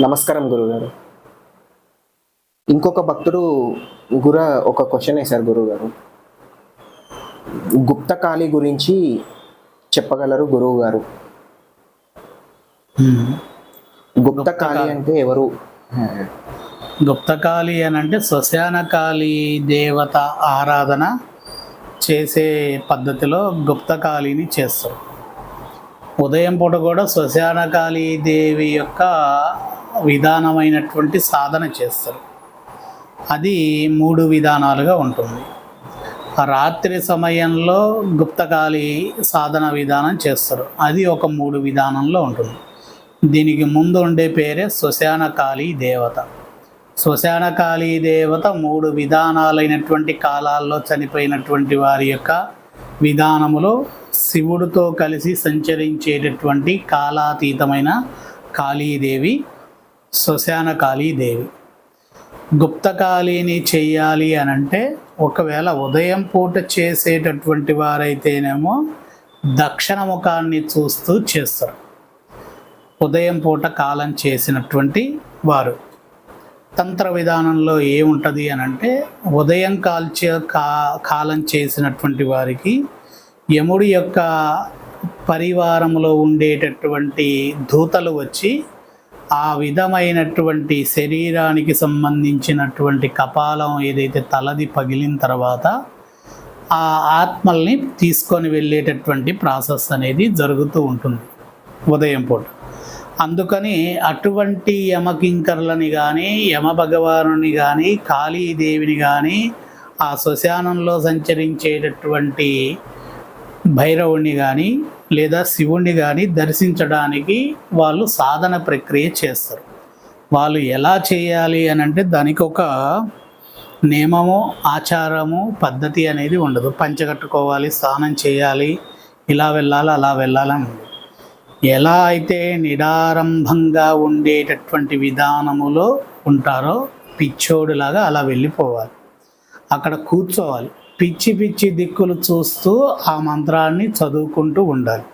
నమస్కారం గురుగారు. ఇంకొక భక్తుడు గుర ఒక క్వశ్చన్ వేశారు గురుగారు. గుప్తకాళి గురించి చెప్పగలరు గురువు గారు గుప్తకాళి అంటే ఎవరు? గుప్తకాళి అని అంటే శ్మశానకాళి దేవత ఆరాధన చేసే పద్ధతిలో గుప్తకాళిని చేస్తారు. ఉదయం పూట కూడా శ్మశానకాళి దేవి యొక్క విధానమైనటువంటి సాధన చేస్తారు. అది మూడు విధానాలుగా ఉంటుంది. రాత్రి సమయంలో గుప్తకాళి సాధన విధానం చేస్తారు. అది ఒక మూడు విధానంలో ఉంటుంది. దీనికి ముందు ఉండే పేరే శ్మశానకాళి దేవత. శ్మశానకాళి దేవత మూడు విధానాలైనటువంటి కాలాల్లో చనిపోయినటువంటి వారి యొక్క విధానములో శివుడితో కలిసి సంచరించేటటువంటి కాలాతీతమైన కాళీదేవి శ్మశాన కాళీదేవి గుప్తకాళీని చెయ్యాలి అని అంటే ఒకవేళ ఉదయం పూట చేసేటటువంటి వారైతేనేమో దక్షిణ ముఖాన్ని చూస్తూ చేస్తారు. ఉదయం పూట కాలం చేసినటువంటి వారు. తంత్ర విధానంలో ఏముంటుంది అని అంటే ఉదయం కాల్చే కా కాలం చేసినటువంటి వారికి యముడి యొక్క పరివారంలో ఉండేటటువంటి దూతలు వచ్చి ఆ విధమైనటువంటి శరీరానికి సంబంధించినటువంటి కపాలం ఏదైతే తలది పగిలిన తర్వాత ఆ ఆత్మల్ని తీసుకొని వెళ్ళేటటువంటి ప్రాసెస్ అనేది జరుగుతూ ఉంటుంది ఉదయం పూట. అందుకని అటువంటి యమకింకర్లని కానీ యమ భగవానుని కానీ కాళీదేవిని కానీ ఆ శ్మశానంలో సంచరించేటటువంటి భైరవుణ్ణి కానీ లేదా శివుణ్ణి కానీ దర్శించడానికి వాళ్ళు సాధన ప్రక్రియ చేస్తారు. వాళ్ళు ఎలా చేయాలి అని అంటే దానికి ఒక నియమము ఆచారము పద్ధతి అనేది ఉండదు. పంచగట్టుకోవాలి స్నానం చేయాలి ఇలా వెళ్ళాలి అలా వెళ్ళాలని ఉండదు. ఎలా అయితే నిడారంభంగా ఉండేటటువంటి విధానములో ఉంటారో పిచ్చోడులాగా అలా వెళ్ళిపోవాలి. అక్కడ కూర్చోవాలి. పిచ్చి పిచ్చి దిక్కులు చూస్తూ ఆ మంత్రాన్ని చదువుకుంటూ ఉండాలి.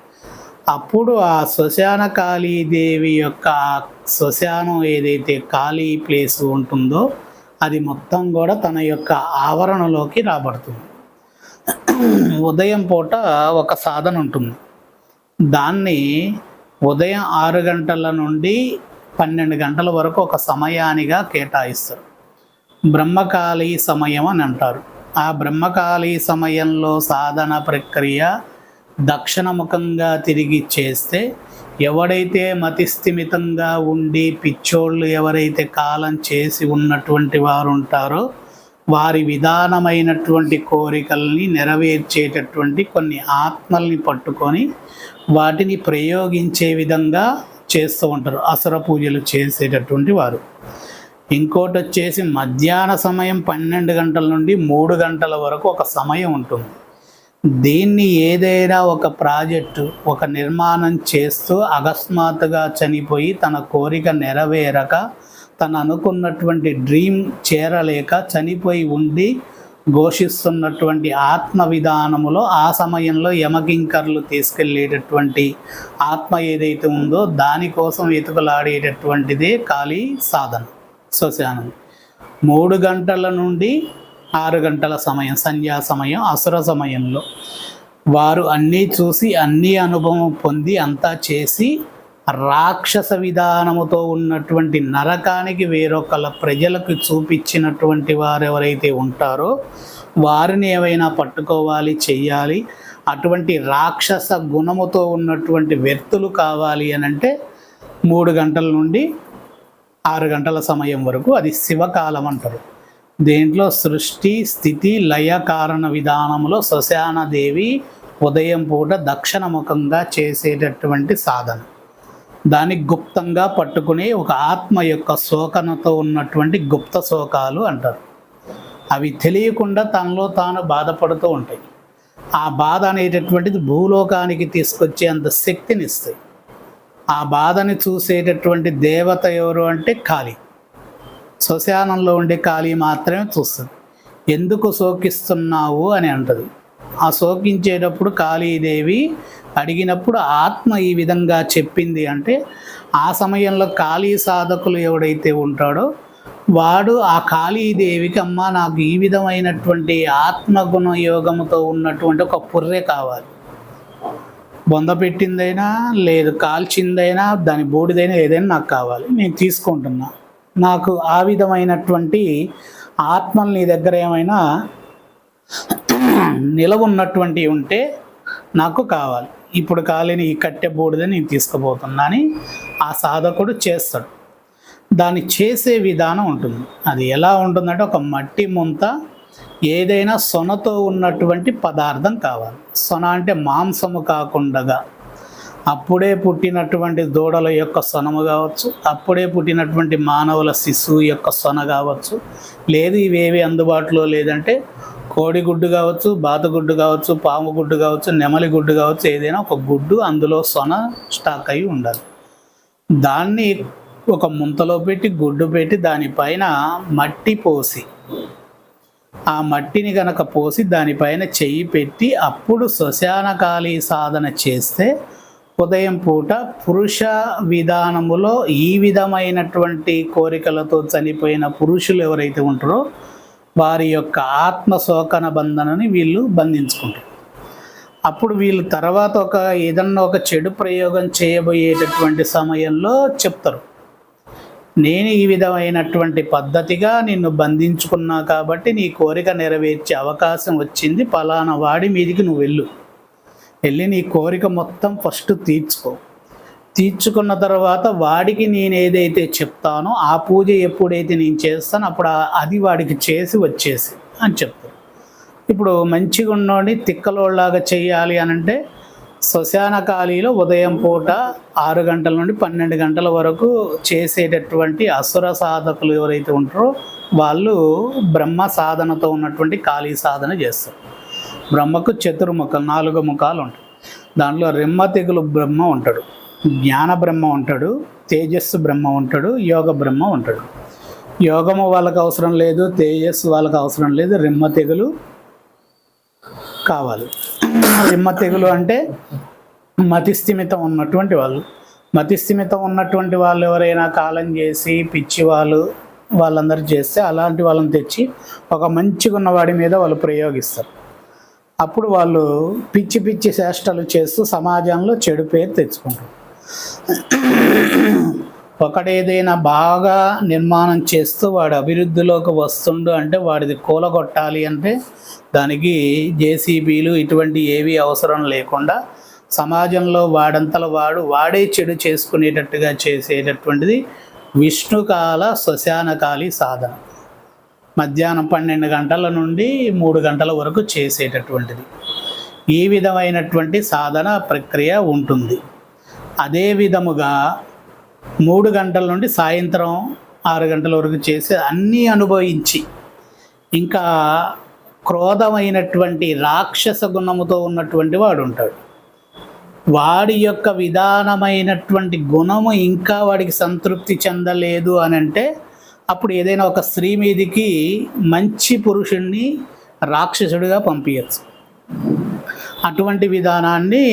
అప్పుడు ఆ శ్మశాన కాళీదేవి యొక్క ఆ శ్మశానం ఏదైతే ఖాళీ ప్లేస్ ఉంటుందో అది మొత్తం కూడా తన యొక్క ఆవరణలోకి రాబడుతుంది. ఉదయం పూట ఒక సాధన ఉంటుంది. దాన్ని ఉదయం ఆరు గంటల నుండి పన్నెండు గంటల వరకు ఒక సమయానిగా కేటాయిస్తారు. బ్రహ్మకాళీ సమయం అని అంటారు. ఆ బ్రహ్మకాళీ సమయంలో సాధన ప్రక్రియ దక్షిణముఖంగా తిరిగి చేస్తే ఎవడైతే మతిస్థిమితంగా ఉండి పిచ్చోళ్ళు ఎవరైతే కాలం చేసి ఉన్నటువంటి వారు ఉంటారో వారి విధానమైనటువంటి కోరికల్ని నెరవేర్చేటటువంటి కొన్ని ఆత్మల్ని పట్టుకొని వాటిని ప్రయోగించే విధంగా చేస్తూ ఉంటారు. అసుర పూజలు చేసేటటువంటి వారు. ఇంకోటి వచ్చేసి మధ్యాహ్న సమయం పన్నెండు గంటల నుండి మూడు గంటల వరకు ఒక సమయం ఉంటుంది. దీన్ని ఏదైనా ఒక ప్రాజెక్టు ఒక నిర్మాణం చేస్తూ అకస్మాత్తుగా చనిపోయి తన కోరిక నెరవేరక తను అనుకున్నటువంటి డ్రీమ్ చేరలేక చనిపోయి ఉండి ఘోషిస్తున్నటువంటి ఆత్మ విధానములో ఆ సమయంలో యమకింకర్లు తీసుకెళ్ళేటటువంటి ఆత్మ ఏదైతే ఉందో దానికోసం వెతుకులాడేటటువంటిదే ఖాళీ సాధన. శ్వశానం మూడు గంటల నుండి ఆరు గంటల సమయం సంధ్యా సమయం అసుర సమయంలో. వారు అన్నీ చూసి అన్నీ అనుభవం పొంది అంతా చేసి రాక్షస విధానముతో ఉన్నటువంటి నరకానికి వేరొకళ్ళ ప్రజలకు చూపించినటువంటి వారు ఎవరైతే ఉంటారో వారిని ఏవైనా పట్టుకోవాలి చెయ్యాలి అటువంటి రాక్షస గుణముతో ఉన్నటువంటి వ్యక్తులు కావాలి అని అంటే మూడు గంటల నుండి ఆరు గంటల సమయం వరకు అది శివకాలం అంటారు. దేంట్లో సృష్టి స్థితి లయ కారణ విధానంలో శ్మశానదేవి ఉదయం పూట దక్షిణముఖంగా చేసేటటువంటి సాధన. దాన్ని గుప్తంగా పట్టుకుని ఒక ఆత్మ యొక్క శోకనతో ఉన్నటువంటి గుప్త శోకాలు అంటారు. అవి తెలియకుండా తనలో తాను బాధపడుతూ ఉంటాయి. ఆ బాధ అనేటటువంటిది భూలోకానికి తీసుకొచ్చే అంత శక్తిని ఇస్తాయి ఆ బాధని చూసేటటువంటి దేవత ఎవరు అంటే కాళీ. శ్మశానంలో ఉండే కాళీ మాత్రమే చూస్తుంది. ఎందుకు శోకిస్తున్నావు అని అంటది. ఆ శోకించేటప్పుడు కాళీదేవి అడిగినప్పుడు ఆత్మ ఈ విధంగా చెప్పింది అంటే ఆ సమయంలో కాళీ సాధకులు ఎవడైతే ఉంటాడో వాడు ఆ కాళీదేవికి అమ్మ నాకు ఈ విధమైనటువంటి ఆత్మగుణ యోగముతో ఉన్నటువంటి ఒక పుర్రె కావాలి. బొంద పెట్టిందైనా లేదు కాల్చిందైనా దాని బూడిదైనా ఏదైనా నాకు కావాలి. నేను తీసుకుంటున్నా. నాకు ఆ విధమైనటువంటి ఆత్మలు నీ దగ్గర ఏమైనా నిలవ ఉంటే నాకు కావాలి. ఇప్పుడు కాలేని ఈ కట్టె బోడిదని నేను తీసుకుపోతున్నా అని ఆ సాధకుడు చేస్తాడు. దాన్ని చేసే విధానం ఉంటుంది. అది ఎలా ఉంటుందంటే ఒక మట్టి ముంత ఏదైనా సొనతో ఉన్నటువంటి పదార్థం కావాలి. సొన అంటే మాంసము కాకుండా అప్పుడే పుట్టినటువంటి దూడల యొక్క సొనము కావచ్చు అప్పుడే పుట్టినటువంటి మానవుల శిశువు యొక్క సొన కావచ్చు లేదు ఇవేవి అందుబాటులో లేదంటే కోడిగుడ్డు కావచ్చు బాతగుడ్డు కావచ్చు పాము గుడ్డు కావచ్చు నెమలి గుడ్డు కావచ్చు ఏదైనా ఒక గుడ్డు అందులో సొన స్టాక్ అయి ఉండాలి. దాన్ని ఒక ముంతలో పెట్టి గుడ్డు పెట్టి దానిపైన మట్టి పోసి ఆ మట్టిని గనక పోసి దానిపైన చెయ్యి పెట్టి అప్పుడు శ్మశానకాళీ సాధన చేస్తే ఉదయం పూట పురుష విధానములో ఈ విధమైనటువంటి కోరికలతో చనిపోయిన పురుషులు ఎవరైతే ఉంటారో వారి యొక్క ఆత్మ శోకన బంధనని వీళ్ళు బంధించుకుంటారు. అప్పుడు వీళ్ళు తర్వాత ఒక ఏదన్నా ఒక చెడు ప్రయోగం చేయబోయేటటువంటి సమయంలో చెప్తారు. నేను ఈ విధమైనటువంటి పద్ధతిగా నిన్ను బంధించుకున్నా కాబట్టి నీ కోరిక నెరవేర్చే అవకాశం వచ్చింది. పలానా వాడి మీదికి నువ్వు వెళ్ళు. వెళ్ళి నీ కోరిక మొత్తం ఫస్ట్ తీర్చుకో. తీర్చుకున్న తర్వాత వాడికి నేను ఏదైతే చెప్తానో ఆ పూజ ఎప్పుడైతే నేను చేస్తానో అప్పుడు అది వాడికి చేసి వచ్చేసి అని చెప్తాను. ఇప్పుడు మంచిగా ఉన్నోడిని తిక్కలోళ్ళలాగా చేయాలి అని అంటే శ్మశాన ఖాళీలో ఉదయం పూట ఆరు గంటల నుండి పన్నెండు గంటల వరకు చేసేటటువంటి అసుర సాధకులు ఎవరైతే ఉంటారో వాళ్ళు బ్రహ్మ సాధనతో ఉన్నటువంటి ఖాళీ సాధన చేస్తారు. బ్రహ్మకు చతుర్ముఖాలు నాలుగు ముఖాలు ఉంటాయి. దాంట్లో రెమ్మ తెగులు బ్రహ్మ ఉంటాడు. జ్ఞాన బ్రహ్మ ఉంటాడు తేజస్సు బ్రహ్మ ఉంటాడు యోగ బ్రహ్మ ఉంటాడు. యోగము వాళ్ళకు అవసరం లేదు తేజస్సు వాళ్ళకు అవసరం లేదు రెమ్మ తెగులు కావాలి. రెమ్మ తెగులు అంటే మతిస్థిమితం ఉన్నటువంటి వాళ్ళు. మతిస్థిమితం ఉన్నటువంటి వాళ్ళు ఎవరైనా కాలం చేసి పిచ్చి వాళ్ళు వాళ్ళందరూ చేస్తే అలాంటి వాళ్ళని తెచ్చి ఒక మంచిగా ఉన్న వాడి మీద వాళ్ళు ప్రయోగిస్తారు. అప్పుడు వాళ్ళు పిచ్చి పిచ్చి చేష్టలు చేస్తూ సమాజంలో చెడు పేరు తెచ్చుకుంటారు. ఒకడేదైనా బాగా నిర్మాణం చేస్తూ వాడు అభివృద్ధిలోకి వస్తుండు అంటే వాడిది కూలగొట్టాలి అంటే దానికి జేసీబీలు ఇటువంటి ఏవి అవసరం లేకుండా సమాజంలో వాడంతల వాడు వాడే చెడు చేసుకునేటట్టుగా చేసేటటువంటిది విష్ణుకాల శ్మశానకాలి సాధన. మధ్యాహ్నం పన్నెండు గంటల నుండి మూడు గంటల వరకు చేసేటటువంటిది. ఈ విధమైనటువంటి సాధన ప్రక్రియ ఉంటుంది. అదే విధముగా మూడు గంటల నుండి సాయంత్రం ఆరు గంటల వరకు చేసి అన్నీ అనుభవించి ఇంకా క్రోధమైనటువంటి రాక్షస గుణముతో ఉన్నటువంటి వాడు ఉంటాడు వాడి యొక్క విధానమైనటువంటి గుణము ఇంకా వాడికి సంతృప్తి చెందలేదు అని అంటే అప్పుడు ఏదైనా ఒక స్త్రీ మీదికి మంచి పురుషుణ్ణి రాక్షసుడిగా పంపించచ్చు అటువంటి విధానాన్ని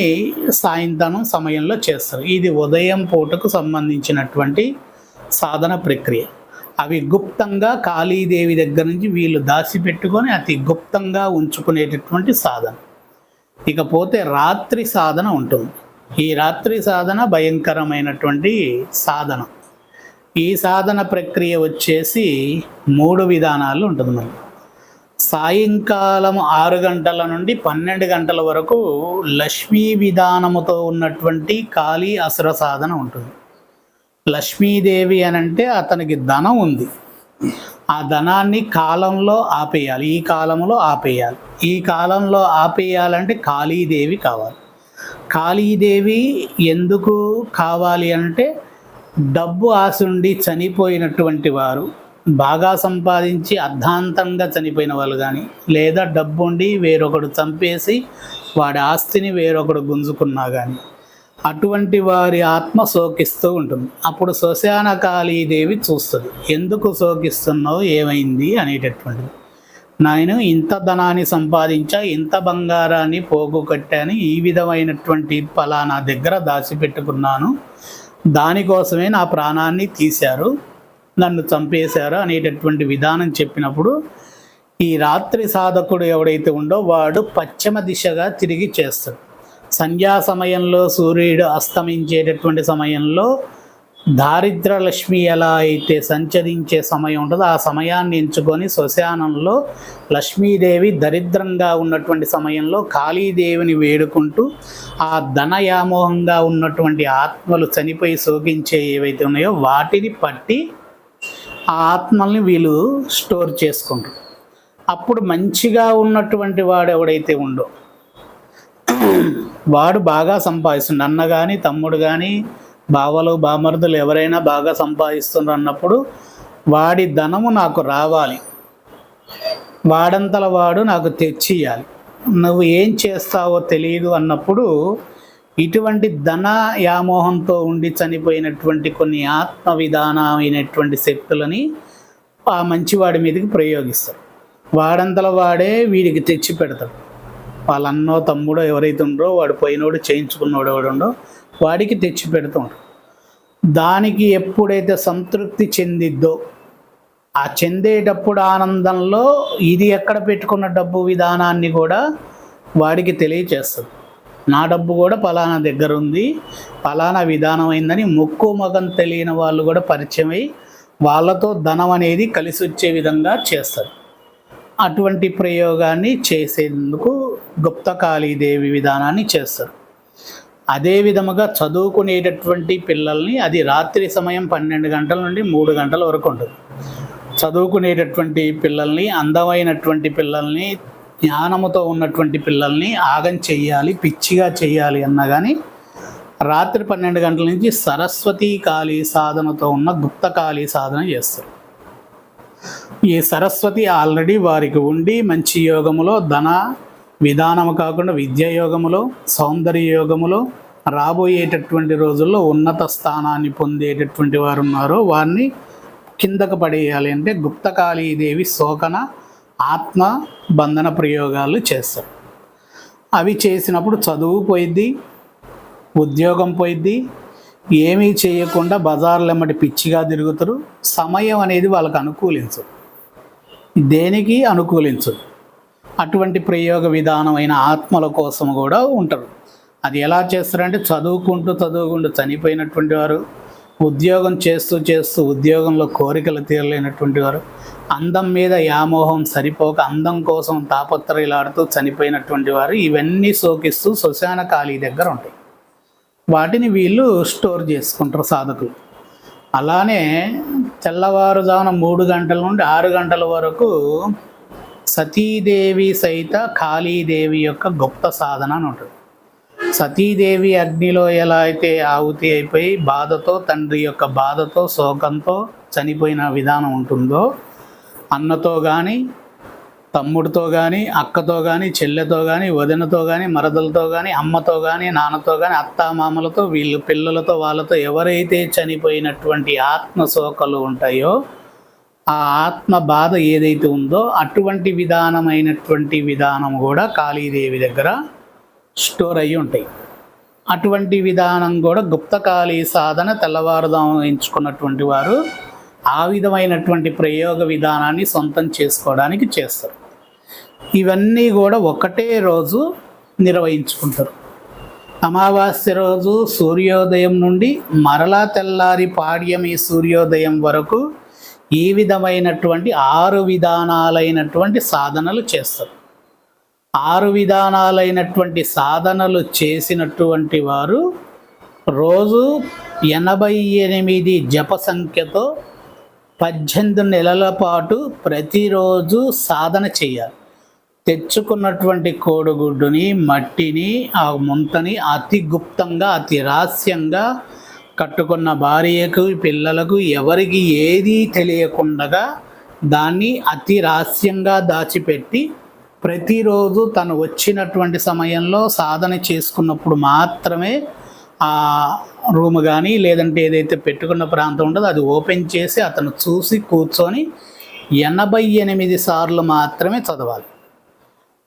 సాయంత్రం సమయంలో చేస్తారు. ఇది ఉదయం పూటకు సంబంధించినటువంటి సాధన ప్రక్రియ. అవి గుప్తంగా కాళీదేవి దగ్గర నుంచి వీళ్ళు దాచిపెట్టుకొని అతి గుప్తంగా ఉంచుకునేటటువంటి సాధన. ఇకపోతే రాత్రి సాధన ఉంటుంది. ఈ రాత్రి సాధన భయంకరమైనటువంటి సాధన. ఈ సాధన ప్రక్రియ వచ్చేసి మూడు విధానాలు ఉంటుంది మనకి సాయంకాలం ఆరు గంటల నుండి పన్నెండు గంటల వరకు లక్ష్మీ విధానముతో ఉన్నటువంటి కాళీ అసుర సాధన ఉంటుంది. లక్ష్మీదేవి అని అంటే అతనికి ధనం ఉంది. ఆ ధనాన్ని కాలంలో ఆపేయాలి ఈ కాలంలో ఆపేయాలి. ఈ కాలంలో ఆపేయాలంటే కాళీదేవి కావాలి. కాళీదేవి ఎందుకు కావాలి అంటే డబ్బు ఆశ ఉండి చనిపోయినటువంటి వారు బాగా సంపాదించి అర్ధాంతంగా చనిపోయిన వాళ్ళు కానీ లేదా డబ్బు ఉండి వేరొకడు చంపేసి వాడి ఆస్తిని వేరొకడు గుంజుకున్నా కానీ అటువంటి వారి ఆత్మ శోకిస్తూ ఉంటుంది. అప్పుడు శ్మశాన కాళీదేవి చూస్తుంది. ఎందుకు శోకిస్తున్నావు? ఏమైంది? అనేటటువంటిది. నేను ఇంత ధనాన్ని సంపాదించా ఇంత బంగారాన్ని పోగొట్టాను ఈ విధమైనటువంటి ఫలానా దగ్గర దాచిపెట్టుకున్నాను. దానికోసమే నా ప్రాణాన్ని తీశారు. నన్ను చంపేశారు అనేటటువంటి విధానం చెప్పినప్పుడు ఈ రాత్రి సాధకుడు ఎవడైతే ఉండో వాడు పశ్చిమ దిశగా తిరిగి చేస్తాడు. సంధ్యా సమయంలో సూర్యుడు అస్తమించేటటువంటి సమయంలో దారిద్ర లక్ష్మి ఎలా అయితే సంచరించే సమయం ఉంటుందో ఆ సమయాన్ని ఎంచుకొని శ్మశానంలో లక్ష్మీదేవి దరిద్రంగా ఉన్నటువంటి సమయంలో కాళీదేవిని వేడుకుంటూ ఆ ధన ఉన్నటువంటి ఆత్మలు చనిపోయి శోకించే ఏవైతే ఉన్నాయో వాటిని పట్టి ఆ ఆత్మల్ని వీళ్ళు స్టోర్ చేసుకుంటారు. అప్పుడు మంచిగా ఉన్నటువంటి వాడు ఎవడైతే ఉండో వాడు బాగా సంపాదిస్తుండు. అన్న కానీ తమ్ముడు కానీ బావలు బామరుదులు ఎవరైనా బాగా సంపాదిస్తున్నారు అన్నప్పుడు వాడి ధనము నాకు రావాలి. వాడంతల వాడు నాకు తెచ్చియాలి నువ్వు ఏం చేస్తావో తెలియదు అన్నప్పుడు ఇటువంటి ధన వ్యామోహంతో ఉండి చనిపోయినటువంటి కొన్ని ఆత్మ విధానమైనటువంటి శక్తులని ఆ మంచివాడి మీదకి ప్రయోగిస్తారు. వాడంతల వాడే వీడికి తెచ్చి పెడతాడు. వాళ్ళన్నో తమ్ముడో ఎవరైతే ఉండరో వాడు పోయినోడు చేయించుకున్నోడు ఎవడుండో వాడికి తెచ్చి పెడుతుంటాడు దానికి ఎప్పుడైతే సంతృప్తి చెందిద్దో ఆ చెందేటప్పుడు ఆనందంలో ఇది ఎక్కడ పెట్టుకున్న డబ్బు విధానాన్ని కూడా వాడికి తెలియచేస్తుంది నా డబ్బు కూడా పలానా దగ్గర ఉంది పలానా విధానం అయిందని మొక్కు మగం తెలియని వాళ్ళు కూడా పరిచయం అయ్యి వాళ్ళతో ధనం అనేది కలిసి వచ్చే విధంగా చేస్తారు. అటువంటి ప్రయోగాన్ని చేసేందుకు గుప్తకాళీదేవి విధానాన్ని చేస్తారు. అదే విధముగా చదువుకునేటటువంటి పిల్లల్ని అది రాత్రి సమయం పన్నెండు గంటల నుండి మూడు గంటల వరకు ఉంటుంది. చదువుకునేటటువంటి పిల్లల్ని అందమైనటువంటి పిల్లల్ని జ్ఞానముతో ఉన్నటువంటి పిల్లల్ని ఆగం చెయ్యాలి పిచ్చిగా చెయ్యాలి అన్నా కానీ రాత్రి పన్నెండు గంటల నుంచి సరస్వతీ కాళీ సాధనతో ఉన్న గుప్త కాళీ సాధన చేస్తారు. ఈ సరస్వతి ఆల్రెడీ వారికి ఉండి మంచి యోగములో ధన విధానము కాకుండా విద్య యోగములో సౌందర్య యోగములో రాబోయేటటువంటి రోజుల్లో ఉన్నత స్థానాన్ని పొందేటటువంటి వారు ఉన్నారో వారిని కిందకు పడేయాలి అంటే గుప్తకాళీదేవి శోకన ఆత్మ బంధన ప్రయోగాలు చేస్తారు. అవి చేసినప్పుడు చదువు పోయిద్ది ఉద్యోగం పోయిద్ది ఏమీ చేయకుండా బజార్లెమ్మటి పిచ్చిగా తిరుగుతారు. సమయం అనేది వాళ్ళకు అనుకూలించదు. దేనికి అనుకూలించదు? అటువంటి ప్రయోగ విధానమైన ఆత్మల కోసం కూడా ఉంటారు. అది ఎలా చేస్తారంటే చదువుకుంటూ చదువుకుంటూ చనిపోయినటువంటి వారు ఉద్యోగం చేస్తూ చేస్తూ ఉద్యోగంలో కోరికలు తీరలేనటువంటి వారు అందం మీద వ్యామోహం సరిపోక అందం కోసం తాపత్రయలాడుతూ చనిపోయినటువంటి వారు ఇవన్నీ సోకిస్తూ శ్మశాన ఖాళీ దగ్గర ఉంటాయి. వాటిని వీళ్ళు స్టోర్ చేసుకుంటారు సాధకులు. అలానే తెల్లవారుజామున మూడు గంటల నుండి ఆరు గంటల వరకు సతీదేవి సహిత కాళీదేవి యొక్క గొప్ప సాధన అని ఉంటుంది. సతీదేవి అగ్నిలో ఎలా అయితే ఆహుతి అయిపోయి బాధతో తండ్రి యొక్క బాధతో శోకంతో చనిపోయిన విధానం ఉంటుందో అన్నతో కానీ తమ్ముడితో కానీ అక్కతో కానీ చెల్లెతో కానీ వదినతో కానీ మరదలతో కానీ అమ్మతో కానీ నాన్నతో కానీ అత్తామామలతో వీళ్ళు పిల్లలతో వాళ్ళతో ఎవరైతే చనిపోయినటువంటి ఆత్మ శోకలు ఉంటాయో ఆ ఆత్మ బాధ ఏదైతే ఉందో అటువంటి విధానమైనటువంటి విధానం కూడా కాళీదేవి దగ్గర స్టోర్ అయ్యి ఉంటాయి. అటువంటి విధానం కూడా గుప్తకాళీ సాధన తెల్లవారుదాం ఎంచుకున్నటువంటి వారు ఆ విధమైనటువంటి ప్రయోగ విధానాన్ని సొంతం చేసుకోవడానికి చేస్తారు. ఇవన్నీ కూడా ఒకటే రోజు నిర్వహించుకుంటారు. అమావాస్య రోజు సూర్యోదయం నుండి మరలా తెల్లారి పాడ్యమి సూర్యోదయం వరకు ఈ విధమైనటువంటి ఆరు విధానాలైనటువంటి సాధనలు చేస్తారు. ఆరు విధానాలైనటువంటి సాధనలు చేసినటువంటి వారు రోజు ఎనభై ఎనిమిది జప సంఖ్యతో పద్దెనిమిది నెలల పాటు ప్రతిరోజు సాధన చేయాలి. తెచ్చుకున్నటువంటి కోడిగుడ్డుని మట్టిని ఆ ముంతని అతి గుప్తంగా అతి రహస్యంగా కట్టుకున్న భార్యకు పిల్లలకు ఎవరికి ఏదీ తెలియకుండా దాన్ని అతి రహస్యంగా దాచిపెట్టి ప్రతిరోజు తను వచ్చినటువంటి సమయంలో సాధన చేసుకున్నప్పుడు మాత్రమే ఆ రూమ్ కానీ లేదంటే ఏదైతే పెట్టుకున్న ప్రాంతం ఉంటుందో అది ఓపెన్ చేసి అతను చూసి కూర్చొని ఎనభై ఎనిమిది సార్లు మాత్రమే చదవాలి.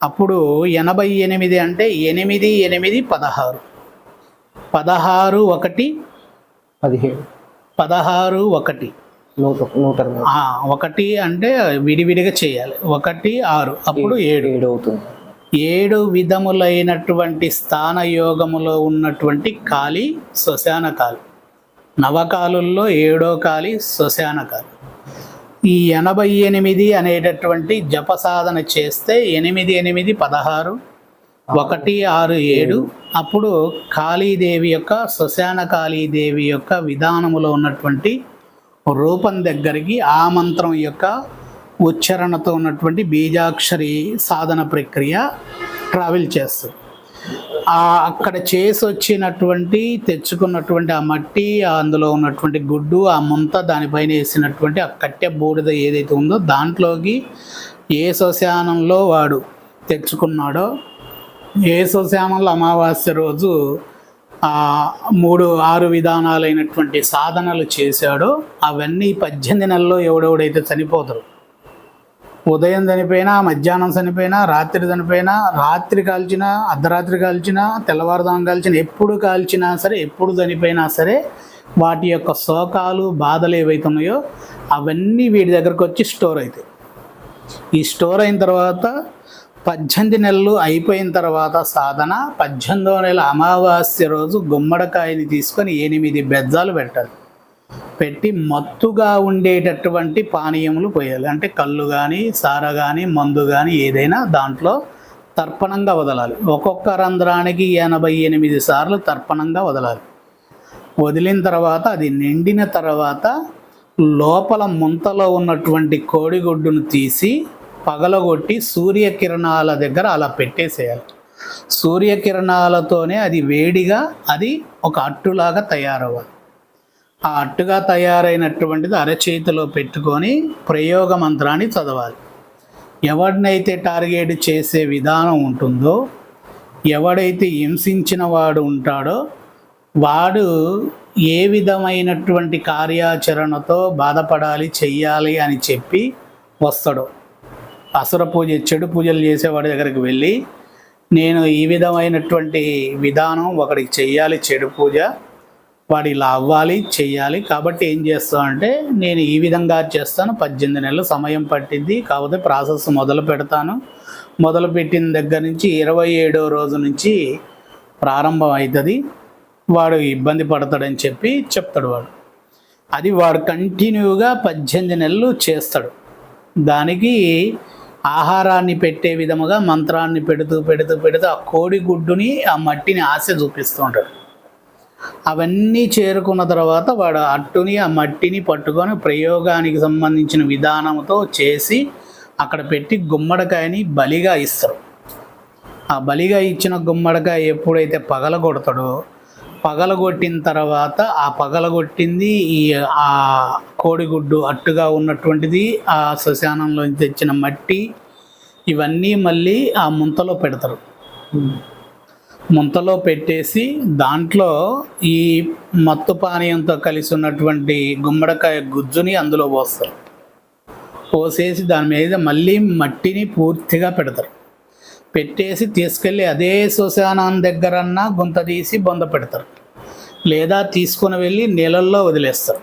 అప్పుడు ఎనభై ఎనిమిది అంటే ఎనిమిది ఎనిమిది పదహారు. పదహారు ఒకటి పదిహేడు. పదహారు ఒకటి. నూట ఒకటి అంటే విడివిడిగా చేయాలి. ఒకటి ఆరు. అప్పుడు ఏడు. ఏడు. అవుతుంది. ఏడు విధములైనటువంటి స్థాన యోగములో ఉన్నటువంటి కాలి శ్మశాన కాలి నవకాలుల్లో ఏడో కాలి శ్మశాన కాలి ఈ ఎనభై ఎనిమిది అనేటటువంటి జప సాధన చేస్తే ఎనిమిది ఎనిమిది పదహారు ఒకటి ఆరు ఏడు. అప్పుడు కాళీదేవి యొక్క శ్మశాన కాళీదేవి యొక్క విధానములో ఉన్నటువంటి రూపం దగ్గరికి ఆ మంత్రం యొక్క ఉచ్చారణతో ఉన్నటువంటి బీజాక్షరి సాధన ప్రక్రియ ట్రావెల్ చేస్తుంది. ఆ అక్కడ చేసి వచ్చినటువంటి తెచ్చుకున్నటువంటి ఆ మట్టి అందులో ఉన్నటువంటి గుడ్డు ఆ ముంత దానిపైన వేసినటువంటి ఆ కట్టె బూడిద ఏదైతే ఉందో దాంట్లోకి ఏ శ్మశానంలో వాడు తెచ్చుకున్నాడో ఏ శ్మశానంలో అమావాస్య రోజు మూడు ఆరు విధానాలైనటువంటి సాధనలు చేశాడో అవన్నీ పద్దెనిమిది నెలల్లో ఎవడెవడైతే చనిపోతారు. ఉదయం చనిపోయినా మధ్యాహ్నం చనిపోయినా రాత్రి చనిపోయినా రాత్రి కాల్చినా అర్ధరాత్రి కాల్చినా తెల్లవారుదాం కాల్చినా ఎప్పుడు కాల్చినా సరే ఎప్పుడు చనిపోయినా సరే వాటి యొక్క శోకాలు బాధలు ఏవైతే ఉన్నాయో అవన్నీ వీడి దగ్గరకు వచ్చి స్టోర్ అవుతాయి ఈ స్టోర్ అయిన తర్వాత పద్దెనిమిది నెలలు అయిపోయిన తర్వాత సాధన పద్దెనిమిదో నెల అమావాస్య రోజు గుమ్మడికాయని తీసుకొని ఎనిమిది బెజ్జాలు పెట్టాలి. పెట్టి మత్తుగా ఉండేటటువంటి పానీయములు పోయాలి. అంటే కళ్ళు కానీ సార కానీ మందు కానీ ఏదైనా దాంట్లో తర్పణంగా వదలాలి. ఒక్కొక్క రంధ్రానికి ఎనభై ఎనిమిది సార్లు తర్పణంగా వదలాలి. వదిలిన తర్వాత అది నిండిన తర్వాత లోపల ముంతలో ఉన్నటువంటి కోడిగుడ్డును తీసి పగలగొట్టి సూర్యకిరణాల దగ్గర అలా పెట్టేసేయాలి. సూర్యకిరణాలతోనే అది వేడిగా అది ఒక అట్టులాగా తయారవ్వాలి. ఆ అట్టుగా తయారైనటువంటిది అరచేతిలో పెట్టుకొని ప్రయోగ మంత్రాన్ని చదవాలి. ఎవడినైతే టార్గెట్ చేసే విధానం ఉంటుందో ఎవడైతే హింసించిన వాడు ఉంటాడో వాడు ఏ విధమైనటువంటి కార్యాచరణతో బాధపడాలి చెయ్యాలి అని చెప్పి వస్తాడో. అసుర పూజ చెడు పూజలు చేసేవాడి దగ్గరికి వెళ్ళి నేను ఈ విధమైనటువంటి విధానం ఒకడికి చెయ్యాలి చెడు పూజ వాడు ఇలా అవ్వాలి చెయ్యాలి. కాబట్టి ఏం చేస్తానంటే నేను ఈ విధంగా చేస్తాను. పద్దెనిమిది నెలలు సమయం పట్టింది కాకపోతే ప్రాసెస్ మొదలు పెడతాను. మొదలు పెట్టిన దగ్గర నుంచి ఇరవై ఏడో రోజు నుంచి ప్రారంభం అవుతుంది వాడు ఇబ్బంది పడతాడని చెప్పి చెప్తాడు వాడు. అది వాడు కంటిన్యూగా పద్దెనిమిది నెలలు చేస్తాడు. దానికి ఆహారాన్ని పెట్టే విధముగా మంత్రాన్ని పెడుతూ పెడుతూ పెడుతూ ఆ కోడిగుడ్డుని ఆ మట్టిని ఆశ చూపిస్తూ ఉంటాడు. అవన్నీ చేరుకున్న తర్వాత వాడు అట్టుని ఆ మట్టిని పట్టుకొని ప్రయోగానికి సంబంధించిన విధానంతో చేసి అక్కడ పెట్టి గుమ్మడికాయని బలిగా ఇస్తారు. ఆ బలిగా ఇచ్చిన గుమ్మడికాయ ఎప్పుడైతే పగలగొడతాడో పగలగొట్టిన తర్వాత ఆ పగలగొట్టింది ఈ ఆ కోడిగుడ్డు అట్టుగా ఉన్నటువంటిది ఆ శ్మశానంలో తెచ్చిన మట్టి ఇవన్నీ మళ్ళీ ఆ ముంతలో పెడతారు. ముంతలో పెట్టేసి దాంట్లో ఈ మత్తు పానీయంతో కలిసి ఉన్నటువంటి గుమ్మడికాయ గుజ్జుని అందులో పోస్తారు. పోసేసి దాని మీద మళ్ళీ మట్టిని పూర్తిగా పెడతారు. పెట్టేసి తీసుకెళ్ళి అదే శ్మశానం దగ్గరన్నా గుంత తీసి బొంద పెడతారు. లేదా తీసుకొని వెళ్ళి నీళ్ళల్లో వదిలేస్తారు.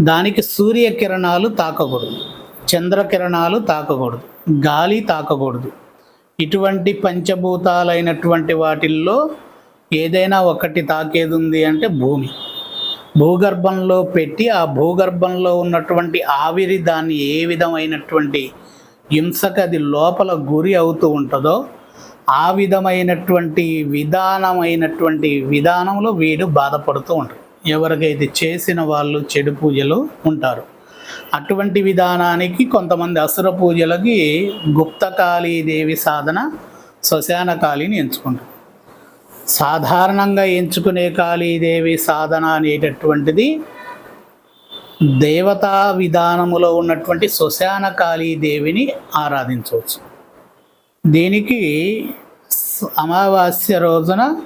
దానికి సూర్యకిరణాలు తాకకూడదు. చంద్రకిరణాలు తాకకూడదు. గాలి తాకకూడదు. ఇటువంటి పంచభూతాలైనటువంటి వాటిల్లో ఏదైనా ఒకటి తాకేది ఉంది అంటే భూమి. భూగర్భంలో పెట్టి ఆ భూగర్భంలో ఉన్నటువంటి ఆవిరి దాన్ని ఏ విధమైనటువంటి హింసకు అది లోపల గురి అవుతూ ఉంటుందో ఆ విధమైనటువంటి విధానమైనటువంటి విధానంలో వీడు బాధపడుతూ ఉంటారు ఎవరికైతే చేసిన వాళ్ళు చెడు పూజలు ఉంటారు. అటువంటి విధానానికి కొంతమంది అసుర పూజలకి గుప్తకాళీదేవి సాధన శ్మశాన కాళీని ఎంచుకుంటారు. సాధారణంగా ఎంచుకునే కాళీదేవి సాధన అనేటటువంటిది దేవతా విధానములో ఉన్నటువంటి శ్మశాన కాళీదేవిని ఆరాధించవచ్చు. దీనికి అమావాస్య రోజున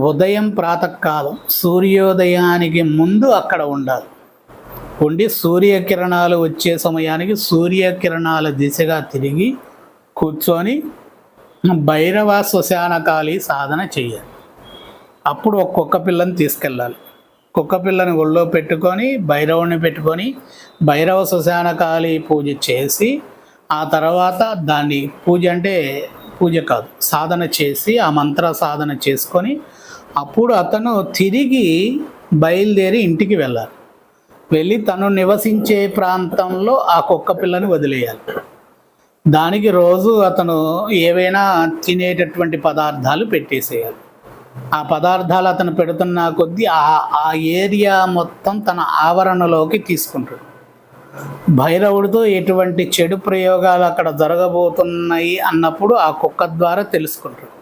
ఉదయం ప్రాతకాలం సూర్యోదయానికి ముందు అక్కడ ఉండాలి. ఉండి సూర్యకిరణాలు వచ్చే సమయానికి సూర్యకిరణాల దిశగా తిరిగి కూర్చొని భైరవ శ్మశానకాళి సాధన చేయాలి. అప్పుడు ఒక కుక్క పిల్లని తీసుకెళ్ళాలి. కుక్క పిల్లని ఒళ్ళో పెట్టుకొని భైరవుని పెట్టుకొని భైరవ శ్మశానకాళి పూజ చేసి ఆ తర్వాత దాన్ని పూజ అంటే పూజ కాదు సాధన చేసి ఆ మంత్ర సాధన చేసుకొని అప్పుడు అతను తిరిగి బయలుదేరి ఇంటికి వెళ్ళాలి. వెళ్ళి తను నివసించే ప్రాంతంలో ఆ కుక్క పిల్లని వదిలేయాలి. దానికి రోజు అతను ఏవైనా తినేటటువంటి పదార్థాలు పెట్టేసేయాలి. ఆ పదార్థాలు అతను పెడుతున్న కొద్దీ ఆ ఆ ఏరియా మొత్తం తన ఆవరణలోకి తీసుకుంటాడు. భైరవుడితో ఎటువంటి చెడు ప్రయోగాలు అక్కడ జరగబోతున్నాయి అన్నప్పుడు ఆ కుక్క ద్వారా తెలుసుకుంటాడు.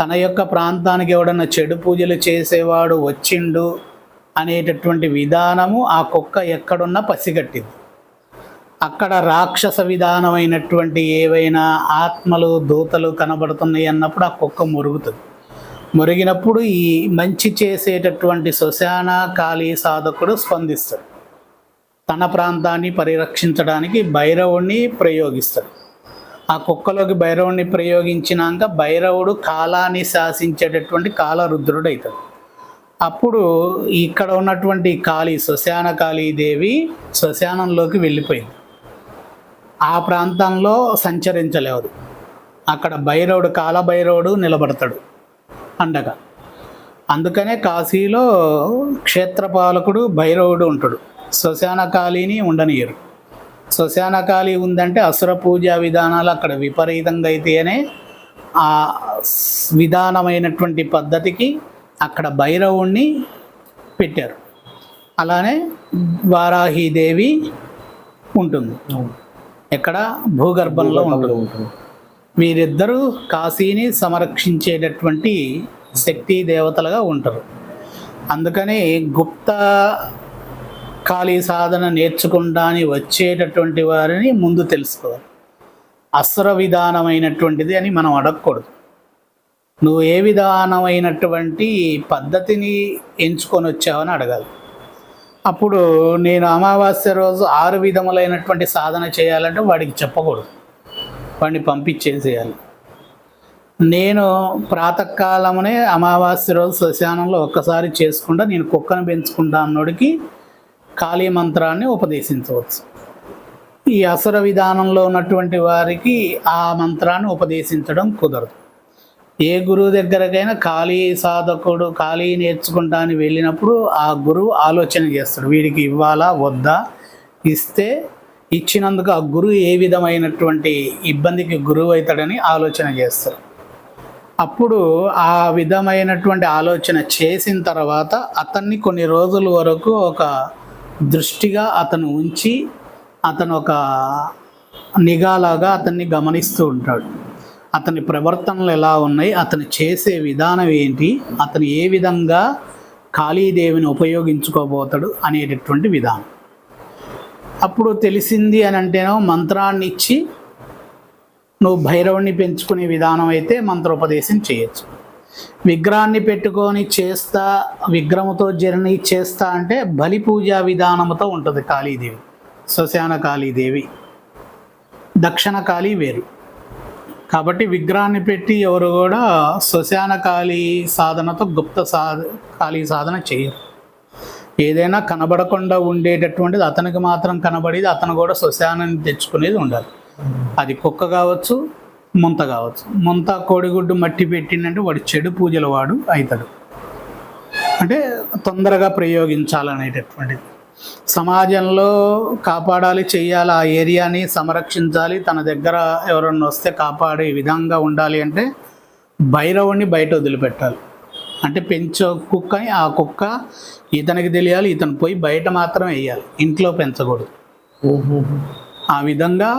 తన యొక్క ప్రాంతానికి ఎవడన్నా చెడు పూజలు చేసేవాడు వచ్చిండు అనేటటువంటి విధానము ఆ కుక్క ఎక్కడున్నా పసిగట్టింది. అక్కడ రాక్షస విధానమైనటువంటి ఏవైనా ఆత్మలు దూతలు కనబడుతున్నాయి అన్నప్పుడు ఆ కుక్క మురుగుతుంది. మురిగినప్పుడు ఈ మంచి చేసేటటువంటి శ్మశాన కాళీ సాధకుడు స్పందిస్తాడు. తన ప్రాంతాన్ని పరిరక్షించడానికి భైరవుణ్ణి ప్రయోగిస్తాడు. ఆ కుక్కలోకి భైరవుణ్ణి ప్రయోగించినాక భైరవుడు కాలాన్ని శాసించేటటువంటి కాలరుద్రుడు అవుతాడు అప్పుడు ఇక్కడ ఉన్నటువంటి కాళీ శ్మశాన కాళీదేవి శ్మశానంలోకి వెళ్ళిపోయింది. ఆ ప్రాంతంలో సంచరించలేదు. అక్కడ భైరవుడు కాలభైరవుడు నిలబడతాడు. అండగా అందుకనే కాశీలో క్షేత్రపాలకుడు భైరవుడు ఉంటాడు. శ్మశాన కాళీని ఉండనియరు శ్మశాన కాళీ ఉందంటే అసుర పూజా విధానాలు అక్కడ విపరీతంగా అయితేనే ఆ విధానమైనటువంటి పద్ధతికి అక్కడ భైరవుణ్ణి పెట్టారు. అలానే వారాహీదేవి ఉంటుంది. ఎక్కడ? భూగర్భంలో ఉంటుంది. వీరిద్దరూ కాశీని సంరక్షించేటటువంటి శక్తి దేవతలుగా ఉంటారు. అందుకని గుప్త కాళీ సాధన నేర్చుకుంటాని వచ్చేటటువంటి వారిని ముందు తెలుసుకోవాలి. అస్త్ర విధానమైనటువంటిది అని మనం అడగకూడదు. నువ్వు ఏ విధానమైనటువంటి పద్ధతిని ఎంచుకొని వచ్చావని అడగాలి. అప్పుడు నేను అమావాస్య రోజు ఆరు విధములైనటువంటి సాధన చేయాలంటే వాడికి చెప్పకూడదు. వాడిని పంపించేసేయాలి. నేను ప్రాతకాలమునే అమావాస్య రోజు శ్మశానంలో ఒక్కసారి చేసుకుంటా నేను కుక్కను పెంచుకుంటా అన్నోడికి కాళీ మంత్రాన్ని ఉపదేశించవచ్చు. ఈ అసుర విధానంలో ఉన్నటువంటి వారికి ఆ మంత్రాన్ని ఉపదేశించడం కుదరదు. ఏ గురువు దగ్గరకైనా ఖాళీ సాధకుడు ఖాళీ నేర్చుకుంటా అని వెళ్ళినప్పుడు ఆ గురువు ఆలోచన చేస్తాడు వీడికి ఇవ్వాలా వద్దా? ఇస్తే ఇచ్చినందుకు ఆ గురువు ఏ విధమైనటువంటి ఇబ్బందికి గురువు అవుతాడని ఆలోచన చేస్తారు. అప్పుడు ఆ విధమైనటువంటి ఆలోచన చేసిన తర్వాత అతన్ని కొన్ని రోజుల వరకు ఒక దృష్టిగా అతను ఉంచి అతను ఒక నిఘాలాగా అతన్ని గమనిస్తూ ఉంటాడు. అతని ప్రవర్తనలు ఎలా ఉన్నాయి అతను చేసే విధానం ఏంటి అతను ఏ విధంగా కాళీదేవిని ఉపయోగించుకోబోతాడు అనేటటువంటి విధానం. అప్పుడు తెలిసింది అని అంటేనో మంత్రాన్ని ఇచ్చి నువ్వు భైరవుణ్ణి పెంచుకునే విధానం అయితే మంత్రోపదేశం చేయొచ్చు. విగ్రహాన్ని పెట్టుకొని చేస్తా విగ్రహంతో జర్నీ చేస్తా అంటే బలి పూజా విధానంతో ఉంటుంది కాళీదేవి. శ్మశాన కాళీదేవి. దక్షిణ కాళీ వేరు. కాబట్టి విగ్రహాన్ని పెట్టి ఎవరు కూడా శ్మశాన కాళీ సాధనతో గుప్త సాధ కాళీ సాధన చేయరు. ఏదైనా కనబడకుండా ఉండేటటువంటిది అతనికి మాత్రం కనబడేది అతను కూడా శ్మశానాన్ని తెచ్చుకునేది ఉండాలి. అది కుక్క కావచ్చు ముంత కావచ్చు. ముంత కోడిగుడ్డు మట్టి పెట్టిందంటే వాడు చెడు పూజల వాడు అవుతాడు అంటే తొందరగా ప్రయోగించాలనేటటువంటిది. సమాజంలో కాపాడాలి చేయాలి ఆ ఏరియాని సంరక్షించాలి తన దగ్గర ఎవరన్నా వస్తే కాపాడే విధంగా ఉండాలి అంటే భైరవుణ్ణి బయట వదిలిపెట్టాలి. అంటే పెంచే కుక్కని ఆ కుక్క ఇతనికి తెలియాలి ఇతను పోయి బయట మాత్రం వేయాలి ఇంట్లో పెంచకూడదు. ఆ విధంగా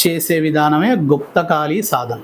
చేసే విధానమే గుప్తకాళీ సాధన.